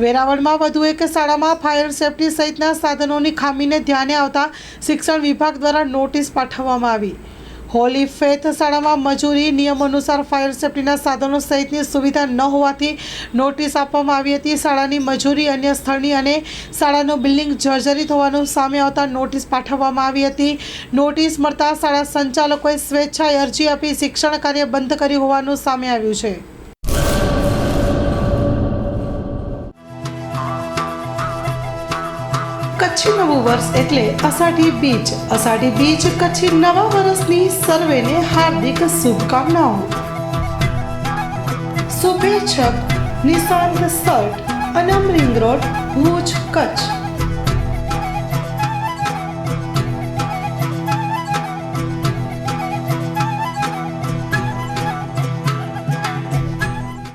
વેરાવળમાં વધુ એક શાળામાં ફાયર સેફટી સહિતના સાધનોની ખામીને ધ્યાને આવતા શિક્ષણ વિભાગ દ્વારા નોટિસ પાઠવવામાં આવી. હોલી ફેથ શાળામાં મજૂરી નિયમ અનુસાર ફાયર સેફટીના સાધનો સહિતની સુવિધા ન હોવાથી નોટિસ આપવામાં આવી હતી. શાળાની મજૂરી અન્ય સ્થળની અને શાળાનું બિલ્ડિંગ જર્જરિત હોવાનું સામે આવતા નોટિસ પાઠવવામાં આવી હતી. નોટિસ મળતા શાળા સંચાલકોએ સ્વેચ્છાએ અરજી આપી શિક્ષણ કાર્ય બંધ કર્યું હોવાનું સામે આવ્યું છે. કચ્છી નવું વર્ષ એટલે અષાઢી બીજ. અષાઢી બીજ કચ્છી નવા વર્ષની સર્વેને હાર્દિક શુભકામનાઓ. શુભેચ્છક નિશાંત સર્ટ અનમ રિંગ રોડ, ભુજ કચ્છ.